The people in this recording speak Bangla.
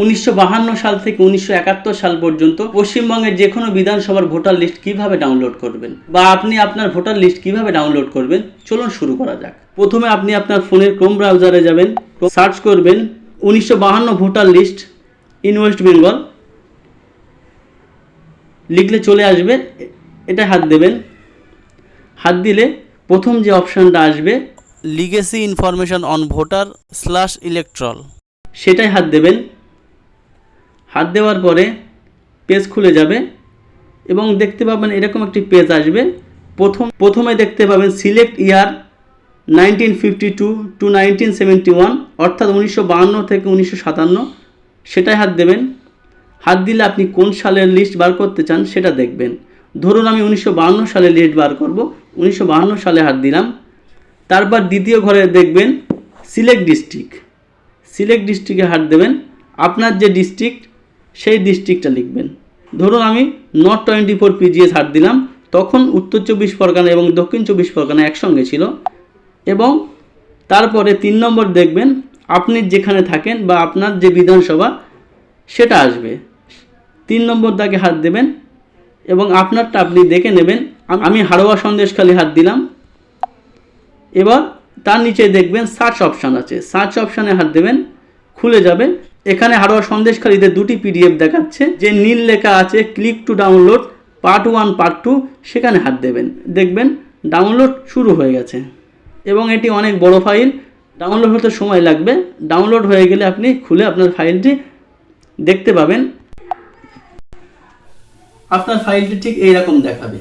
উনিশশো সাল থেকে উনিশশো একাত্তর সাল পর্যন্ত পশ্চিমবঙ্গের যে কোনো বিধানসভার ভোটার লিস্ট কীভাবে ডাউনলোড করবেন? বা আপনি আপনার ভোটার লিস্ট কীভাবে ডাউনলোড করবেন? চলুন শুরু করা যাক। প্রথমে আপনি আপনার ফোনের ক্রোম ব্রাউজারে যাবেন সার্চ করবেন উনিশশো voter list in West Bengal. লিখলে চলে আসবে, এটা হাত দেবেন। হাত দিলে প্রথম যে অপশানটা আসবে, legacy information on voter slash electoral. সেটাই হাত দেবেন। হাত দেওয়ার পরে পেজ খুলে যাবে এবং দেখতে পাবেন এরকম একটি পেজ আসবে। প্রথম প্রথমে দেখতে পাবেন select year nineteen fifty two to nineteen seventy one অর্থাৎ উনিশশো বাহান্ন থেকে উনিশশো সাতান্ন। সেটাই হাত দেবেন। হাত দিলে আপনি কোন সালের লিস্ট বার করতে চান সেটা দেখবেন। ধরুন আমি উনিশশো বাহান্ন সালে লিস্ট বার করব। উনিশশো বাহান্ন সালে হাত দিলাম। তারপর দ্বিতীয় ঘরে দেখবেন সিলেক্ট ডিস্ট্রিক্ট সিলেক্ট ডিস্ট্রিক্টে হাত দেবেন। আপনার যে ডিস্ট্রিক্ট সেই ডিস্ট্রিক্টটা লিখবেন। ধরুন আমি নর্থ টোয়েন্টি ফোর পিজিএস হাত দিলাম, তখন উত্তর চব্বিশ পরগনা এবং দক্ষিণ চব্বিশ পরগনা একসঙ্গে ছিল এবং তারপরে তিন নম্বর দেখবেন, আপনি যেখানে থাকেন বা আপনার যে বিধানসভা, সেটা আসবে। তিন নম্বর দাগে হাত দেবেন এবং আপনারটা আপনি দেখে নেবেন, আমি হাড়োয়া সন্দেশখালি হাত দিলাম। এবার তার নিচে দেখবেন সার্চ অপশান আছে। সার্চ অপশানে হাত দেবেন, খুলে যাবে। এখানে হাড়োয়া সন্দেশকারীদের দুটি পিডিএফ দেখাচ্ছে। যে নীল লেখা আছে, click to download, part one, part two সেখানে হাত দেবেন। দেখবেন ডাউনলোড শুরু হয়ে গেছে। এবং এটি অনেক বড় ফাইল। ডাউনলোড হতে সময় লাগবে। ডাউনলোড হয়ে গেলে আপনি খুলে আপনার ফাইলটি দেখতে পাবেন। আপনার ফাইলটি ঠিক এইরকম দেখাবে।